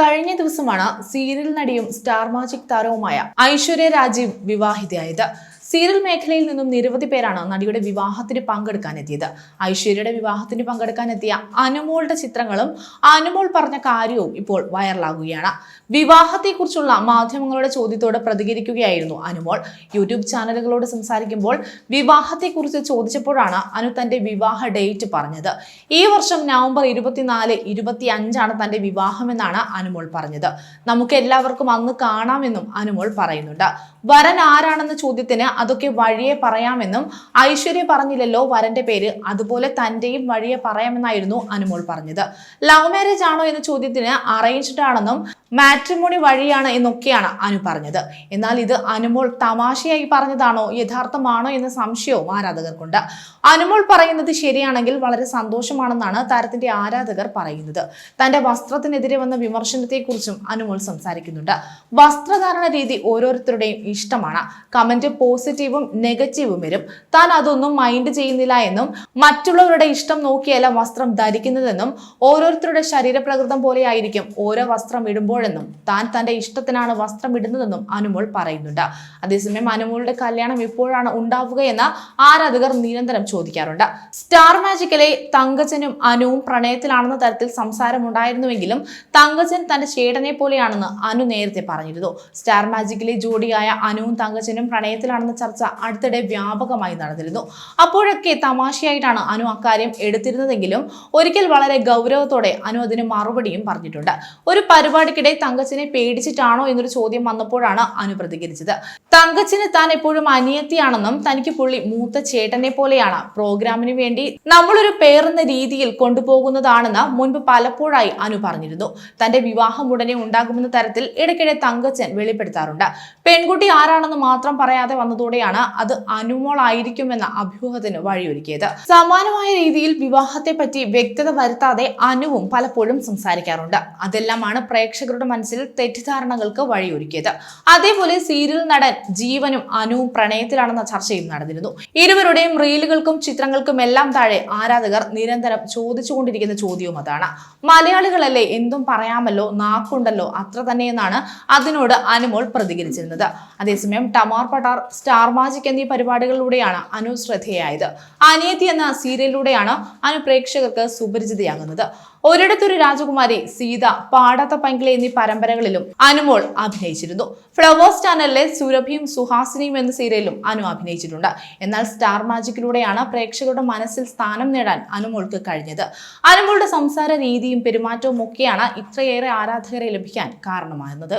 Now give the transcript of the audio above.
കഴിഞ്ഞ ദിവസമാണ് സീരിയൽ നടിയും സ്റ്റാർ മാജിക് താരവുമായ ഐശ്വര്യ രാജീവ് വിവാഹിതയായത്. സീരിയൽ മേഖലയിൽ നിന്നും നിരവധി പേരാണ് നടിയുടെ വിവാഹത്തിന് പങ്കെടുക്കാനെത്തിയത്. ഐശ്വര്യയുടെ വിവാഹത്തിന് പങ്കെടുക്കാനെത്തിയ അനുമോളുടെ ചിത്രങ്ങളും അനുമോൾ പറഞ്ഞ കാര്യവും ഇപ്പോൾ വൈറലാകുകയാണ്. വിവാഹത്തെക്കുറിച്ചുള്ള മാധ്യമങ്ങളുടെ ചോദ്യത്തോട് പ്രതികരിക്കുകയായിരുന്നു അനുമോൾ. യൂട്യൂബ് ചാനലുകളോട് സംസാരിക്കുമ്പോൾ വിവാഹത്തെക്കുറിച്ച് ചോദിച്ചപ്പോഴാണ് അനു തന്റെ വിവാഹ ഡേറ്റ് പറഞ്ഞത്. ഈ വർഷം നവംബർ ഇരുപത്തിനാല് ഇരുപത്തി അഞ്ചാണ് തന്റെ വിവാഹമെന്നാണ് അനുമോൾ പറഞ്ഞത്. നമുക്ക് എല്ലാവർക്കും അന്ന് കാണാമെന്നും അനുമോൾ പറയുന്നുണ്ട്. വരൻ ആരാണെന്ന ചോദ്യത്തിന് അതൊക്കെ വഴിയെ പറയാമെന്നും ഐശ്വര്യ പറഞ്ഞില്ലല്ലോ വരന്റെ പേര്. അതുപോലെ തന്റെയും വഴിയെ പറയാമെന്നായിരുന്നു അനുമോൾ പറഞ്ഞത്. ലവ് മാരേജ് ആണോ എന്ന ചോദ്യത്തിന് അറേഞ്ച്ഡ് ആണെന്നും മാട്രിമോണി വഴിയാണ് എന്നൊക്കെയാണ് അനു പറഞ്ഞത്. എന്നാൽ ഇത് അനുമോൾ തമാശയായി പറഞ്ഞതാണോ യഥാർത്ഥമാണോ എന്ന സംശയവും ആരാധകർക്കുണ്ട്. അനുമോൾ പറയുന്നത് ശരിയാണെങ്കിൽ വളരെ സന്തോഷമാണെന്നാണ് താരത്തിന്റെ ആരാധകർ പറയുന്നത്. തന്റെ വസ്ത്രത്തിനെതിരെ വന്ന വിമർശനത്തെക്കുറിച്ചും അനുമോൾ സംസാരിക്കുന്നുണ്ട്. വസ്ത്രധാരണ രീതി ഓരോരുത്തരുടെയും ഇഷ്ടമാണ്. കമന്റ് പോസിറ്റീവും നെഗറ്റീവും വരും. താൻ അതൊന്നും മൈൻഡ് ചെയ്യുന്നില്ല എന്നും മറ്റുള്ളവരുടെ ഇഷ്ടം നോക്കിയല്ല വസ്ത്രം ധരിക്കുന്നതെന്നും ഓരോരുത്തരുടെ ശരീരപ്രകൃതം പോലെയായിരിക്കും ഓരോ വസ്ത്രം ഇടുമ്പോഴെന്നും താൻ തന്റെ ഇഷ്ടത്തിനാണ് വസ്ത്രം ഇടുന്നതെന്നും അനുമോൾ പറയുന്നുണ്ട്. അതേസമയം അനുമോളുടെ കല്യാണം എപ്പോഴാണ് ഉണ്ടാവുക എന്ന് ആരാധകർ നിരന്തരം ചോദിക്കാറുണ്ട്. സ്റ്റാർ മാജിക്കിലെ തങ്കജനും അനുവും പ്രണയത്തിലാണെന്ന തരത്തിൽ സംസാരമുണ്ടായിരുന്നുവെങ്കിലും തങ്കജൻ തന്റെ ചേട്ടനെ പോലെയാണെന്ന് അനു നേരത്തെ പറഞ്ഞിരുന്നു. സ്റ്റാർ മാജിക്കിലെ ജോഡിയായ അനുവും തങ്കച്ചനും പ്രണയത്തിലാണെന്ന ചർച്ച അടുത്തിടെ വ്യാപകമായി നടന്നിരുന്നു. അപ്പോഴൊക്കെ തമാശയായിട്ടാണ് അനു അക്കാര്യം എടുത്തിരുന്നതെങ്കിലും ഒരിക്കൽ വളരെ ഗൗരവത്തോടെ അനു അതിന് മറുപടിയും പറഞ്ഞിട്ടുണ്ട്. ഒരു പരിപാടിക്കിടെ തങ്കച്ചനെ പേടിച്ചിട്ടാണോ എന്നൊരു ചോദ്യം വന്നപ്പോഴാണ് അനു പ്രതികരിച്ചത്. തങ്കച്ചിന് താൻ എപ്പോഴും അനിയത്തിയാണെന്നും തനിക്ക് പുള്ളി മൂത്ത ചേട്ടനെ പോലെയാണ്. പ്രോഗ്രാമിന് വേണ്ടി നമ്മളൊരു പേർന്ന രീതിയിൽ കൊണ്ടുപോകുന്നതാണെന്ന് മുൻപ് പലപ്പോഴായി അനു പറഞ്ഞിരുന്നു. തന്റെ വിവാഹം ഉടനെ ഉണ്ടാകുമെന്ന തരത്തിൽ ഇടയ്ക്കിടെ തങ്കച്ചൻ വെളിപ്പെടുത്താറുണ്ട്. പെൺകുട്ടി ആരാണെന്ന് മാത്രം പറയാതെ വന്നതോടെയാണ് അത് അനുമോളായിരിക്കുമെന്ന അഭ്യൂഹത്തിന് വഴിയൊരുക്കിയത്. സമാനമായ രീതിയിൽ വിവാഹത്തെ പറ്റി വ്യക്തത വരുത്താതെ അനുവും പലപ്പോഴും സംസാരിക്കാറുണ്ട്. അതെല്ലാമാണ് പ്രേക്ഷകരുടെ മനസ്സിൽ തെറ്റിദ്ധാരണകൾക്ക് വഴിയൊരുക്കിയത്. അതേപോലെ സീരിയൽ നടൻ ജീവനും അനുവും പ്രണയത്തിലാണെന്ന ചർച്ചയും നടന്നിരുന്നു. ഇരുവരുടെയും റീലുകൾക്കും ചിത്രങ്ങൾക്കും എല്ലാം താഴെ ആരാധകർ നിരന്തരം ചോദിച്ചുകൊണ്ടിരിക്കുന്ന ചോദ്യവും അതാണ്. മലയാളികളല്ലേ എന്തും പറയാമല്ലോ നാക്കുണ്ടല്ലോ അത്ര തന്നെയെന്നാണ് അതിനോട് അനുമോൾ പ്രതികരിച്ചിരുന്നത്. അതേസമയം ടമാർ പട്ടാർ സ്റ്റാർ മാജിക് എന്നീ പരിപാടികളിലൂടെയാണ് അനു ശ്രദ്ധേയായത്. അനിയത്തി എന്ന സീരിയലിലൂടെയാണ് അനു പ്രേക്ഷകർക്ക് സുപരിചിതയാകുന്നത്. ഒരിടത്തൊരു രാജകുമാരി സീത പാടാത്ത പങ്കിലെ എന്നീ പരമ്പരകളിലും അനുമോൾ അഭിനയിച്ചിരുന്നു. ഫ്ലവേഴ്സ് ചാനലിലെ സുരഭിയും സുഹാസിനിയും എന്ന സീരിയലിലും അനു അഭിനയിച്ചിട്ടുണ്ട്. എന്നാൽ സ്റ്റാർ മാജിക്കിലൂടെയാണ് പ്രേക്ഷകരുടെ മനസ്സിൽ സ്ഥാനം നേടാൻ അനുമോൾക്ക് കഴിഞ്ഞത്. അനുമോളുടെ സംസാര രീതിയും പെരുമാറ്റവും ഒക്കെയാണ് ഇത്രയേറെ ആരാധകരെ ലഭിക്കാൻ കാരണമാകുന്നത്.